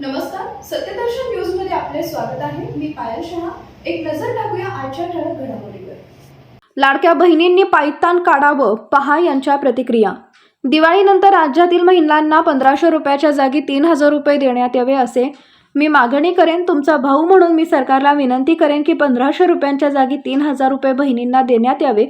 नमस्कार सत्यदर्शन न्यूजमध्ये आपले स्वागत आहे. मी पायल शहा. एक नजर टाकूया आजच्या ठळक घडामोडीवर. लाडक्या बहिणींनी पायतान काढावं पहा यांच्या प्रतिक्रिया. दिवाळीनंतर राज्यातील महिलांना पंधराशे रुपयाच्या जागी तीन हजार रुपये देण्यात यावे असे मी मागणी करेन. तुमचा भाऊ म्हणून मी सरकारला विनंती करेन की पंधराशे रुपयांच्या जागी तीन हजार रुपये बहिणींना देण्यात यावे.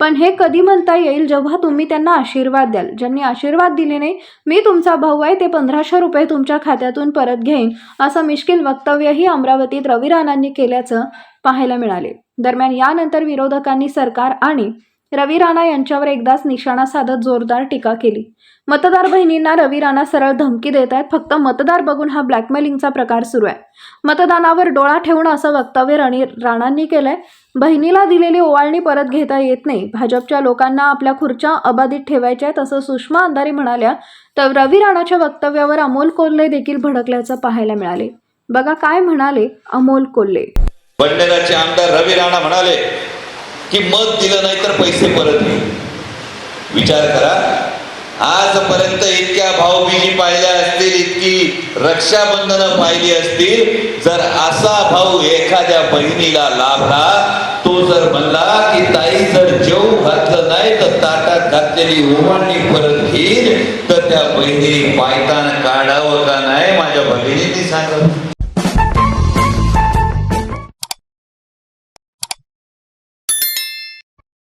पण हे कधी म्हणता येईल जेव्हा तुम्ही त्यांना आशीर्वाद द्याल? ज्यांनी आशीर्वाद दिले नाही मी तुमचा भाऊ आहे ते पंधराशे रुपये तुमच्या खात्यातून परत घेईन असं मिश्किल वक्तव्यही अमरावतीत रवी राणांनी केल्याचं पाहायला मिळाले. दरम्यान यानंतर विरोधकांनी सरकार आणि रवी राणा यांच्यावर एकदाच निशाणा साधत जोरदार टीका केली. मतदार बहिणींना रवी राणा सरळ धमकी देत आहेत. फक्त मतदार बघून हा ब्लॅकमेलिंगचा प्रकार सुरू आहे. मतदानावर डोळा ठेवून असं वक्तव्य रणी राणांनी केलंय. बहिणीला दिलेली ओवाळणी परत घेता येत नाही. भाजपच्या लोकांना आपल्या खुर्च्या अबाधित ठेवायच्या आहेत असं सुषमा अंधारी म्हणाल्या तर रवी राणाच्या वक्तव्यावर अमोल कोल्हे देखील भडकल्याचं पाहायला मिळाले. बघा काय म्हणाले अमोल कोल्हे. बंडगाचे आमदार रवी राणा म्हणाले की मत दिलं नाही तर पैसे परत येईल. विचार करा. आजपर्यंत इतक्या भाऊबीजी पाहिल्या असतील इतकी रक्षाबंधनं पाहिली असतील जर असा भाऊ एखाद्या बहिणीला लाभला तो जर म्हणला की ताई जर जेव घातलं नाही तर ताटात घातलेली ओवाळणी परत घेईल तर त्या बहिणी पायतान काढावं का नाही? माझ्या भगिनीने सांगत